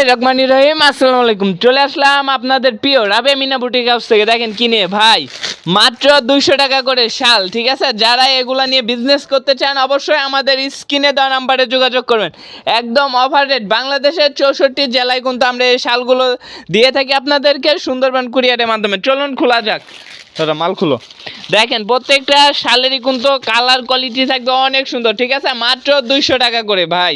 রহমানি রহিম, আসসালামু আলাইকুম। চলে আসলাম আপনাদের মিনা বুটিক হাউস থেকে। দেখেন কিনে ভাই, মাত্র দুইশো টাকা করে শাল, ঠিক আছে? যারা এগুলা নিয়ে বিজনেস করতে চান, অবশ্যই আমাদের স্ক্রিনে দেওয়া নাম্বারে যোগাযোগ করবেন। একদম অফার রেট বাংলাদেশের চৌষট্টি জেলায় কিন্তু আমরা এই শালগুলো দিয়ে থাকি আপনাদেরকে সুন্দরবন কুরিয়ারের মাধ্যমে। চলুন, খোলা যাক। মাল খুলো। দেখেন, প্রত্যেকটা শালেরই কিন্তু কালার কোয়ালিটি থাকবে অনেক সুন্দর, ঠিক আছে? মাত্র দুইশো টাকা করে, ভাই।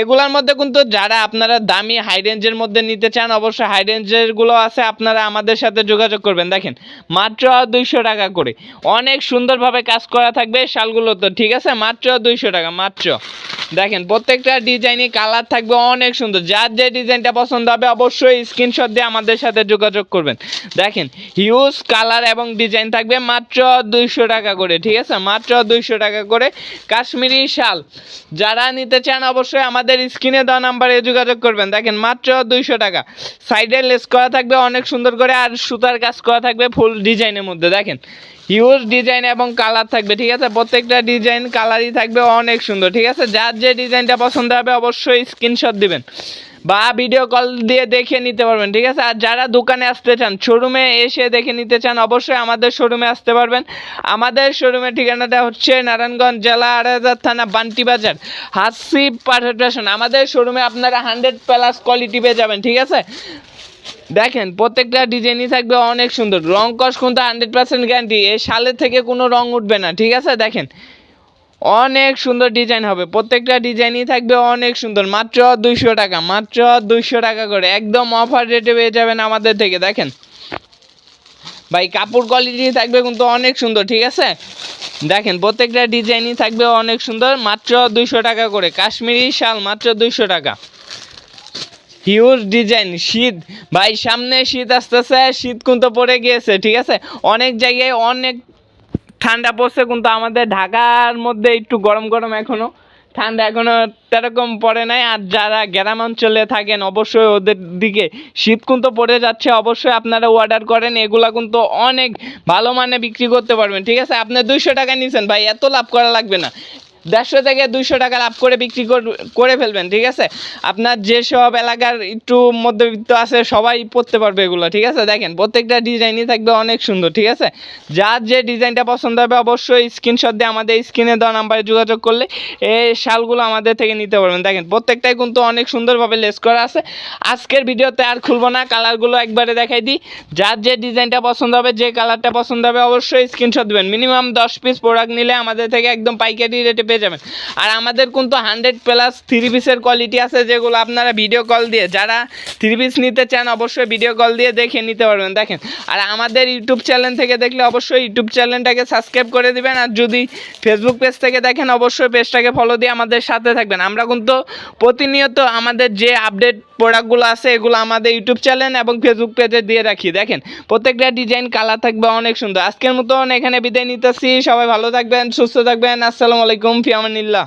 এগুলোর মধ্যে কিন্তু যারা আপনারা দামি হাই রেঞ্জের মধ্যে নিতে চান, অবশ্যই হাই রেঞ্জেরগুলো আছে, আপনারা আমাদের সাথে যোগাযোগ করবেন। দেখেন, মাত্র দুইশো টাকা করে। অনেক সুন্দরভাবে কাজ করা থাকবে শালগুলো তো, ঠিক আছে? মাত্র দুইশো টাকা, মাত্র। দেখেন, প্রত্যেকটা ডিজাইনই কালার থাকবে অনেক সুন্দর। যার যে ডিজাইনটা পছন্দ হবে, অবশ্যই স্ক্রিনশট দিয়ে আমাদের সাথে যোগাযোগ করবেন। দেখেন হিউজ কালার এবং ডিজাইন থাকবে মাত্র দুইশো টাকা করে, ঠিক আছে? মাত্র দুইশো টাকা করে কাশ্মীরি শাল। যারা নিতে চান অবশ্যই আমাদের স্ক্রিনে দেওয়া নাম্বারে যোগাযোগ করবেন। দেখেন, মাত্র দুইশো টাকা। সাইডে লেস করা থাকবে, অনেক সুন্দর করে, আর সুতার কাজ করা থাকবে ফুল ডিজাইনের মধ্যে, দেখেন। হিউজ ডিজাইন এবং কালার থাকবে, ঠিক আছে? প্রত্যেকটা ডিজাইন কালারই থাকবে, অনেক সুন্দর, ঠিক আছে? যার যে ডিজাইনটা পছন্দ হবে, অবশ্যই স্ক্রিনশট দিবেন। বা ভিডিও কল দিয়ে দেখে নিতে পারবেন, ঠিক আছে? আর যারা দোকানে আসতে চান শোরুমে এসে দেখে নিতে চান, অবশ্যই আমাদের শোরুমে আসতে পারবেন। আমাদের শোরুমের ঠিকানাটা হচ্ছে নারায়ণগঞ্জ জেলা আড়াইহাজার থানা বান্টি বাজার, হাসি পাঠান আমাদের শোরুমে আপনারা হান্ড্রেড প্লাস কোয়ালিটি পেয়ে যাবেন, ঠিক আছে? দেখেন, প্রত্যেকটা ডিজাইনই থাকবে অনেক সুন্দর। রং কস কিন্তু হান্ড্রেড পার্সেন্ট গ্যারান্টি এই সালের থেকে কোনো রং উঠবে না, ঠিক আছে? দেখেন অনেক সুন্দর ডিজাইন হবে। প্রত্যেকটা ডিজাইনই থাকবে অনেক সুন্দর। মাত্র দুইশো টাকা, মাত্র দুইশো টাকা করে। একদম অফার রেটে পেয়ে যাবেন আমাদের থেকে, দেখেন। ভাই, কাপড় কোয়ালিটি থাকবে কিন্তু অনেক সুন্দর, ঠিক আছে? দেখেন, প্রত্যেকটা ডিজাইনই থাকবে অনেক সুন্দর, মাত্র দুইশো টাকা করে। কাশ্মীরি শাল, মাত্র দুইশো টাকা। হিউজ ডিজাইন শীত। ভাই, সামনে শীত আসতেছে, শীত কিন্তু পড়ে গিয়েছে, ঠিক আছে? অনেক জায়গায় অনেক ঠান্ডা পড়ছে কিন্তু আমাদের ঢাকার মধ্যে একটু গরম গরম এখনও ঠান্ডা এখনও তেরকম পড়ে নাই। আর যারা গ্রাম অঞ্চলে থাকেন, অবশ্যই ওদের দিকে শীত কিন্তু পড়ে যাচ্ছে। অবশ্যই আপনারা অর্ডার করেন, এগুলা কিন্তু অনেক ভালো মানে বিক্রি করতে পারবেন। ঠিক আছে? আপনি দুইশো টাকা নিয়েছেন ভাই, এত লাভ করা লাগবে না। দেড়শো থেকে দুইশো টাকা লাভ করে বিক্রি কর- ফেলবেন, ঠিক আছে? আপনার যেসব এলাকার একটু মধ্যবিত্ত আছে, সবাই পড়তে পারবে এগুলো, ঠিক আছে? দেখেন, প্রত্যেকটা ডিজাইনই থাকবে অনেক সুন্দর, ঠিক আছে? যার যে ডিজাইনটা পছন্দ হবে অবশ্যই স্ক্রিনশট দিয়ে আমাদের স্ক্রিনে দেওয়া নাম্বারে যোগাযোগ করলে এই শালগুলো আমাদের থেকে নিতে পারবেন। দেখেন, প্রত্যেকটাই কিন্তু অনেক সুন্দরভাবে লেস করা আছে। আজকের ভিডিওতে আর খুলবো না, কালারগুলো একবারে দেখাই দিই। যার যে ডিজাইনটা পছন্দ হবে, যে কালারটা পছন্দ হবে, অবশ্যই স্ক্রিনশট দেবেন। মিনিমাম দশ পিস প্রোডাক্ট নিলে আমাদের থেকে একদম পাইকারি রেটে পেয়ে যাবেন। আর আমাদের কিন্তু হান্ড্রেড প্লাস থ্রি পিসের কোয়ালিটি আছে যেগুলো আপনারা ভিডিও কল দিয়ে, যারা থ্রি পিস নিতে চান অবশ্যই ভিডিও কল দিয়ে দেখে নিতে পারবেন। দেখেন, আর আমাদের ইউটিউব চ্যানেল থেকে দেখলে অবশ্যই ইউটিউব চ্যানেলটাকে সাবস্ক্রাইব করে দিবেন। আর যদি ফেসবুক পেজ থেকে দেখেন, অবশ্যই পেজটাকে ফলো দিয়ে আমাদের সাথে থাকবেন। আমরা কিন্তু প্রতিনিয়ত আমাদের যে আপডেট প্রোডাক্টগুলো আছে, এগুলো আমাদের ইউটিউব চ্যানেল এবং ফেসবুক পেজে দিয়ে রাখি। দেখেন, প্রত্যেকটা ডিজাইন কালার থাকবে অনেক সুন্দর। আজকের মতন এখানে বিদায় নিতেছি। সবাই ভালো থাকবেন, সুস্থ থাকবেন। আসসালামু আলাইকুম। ফি আমানিল্লাহ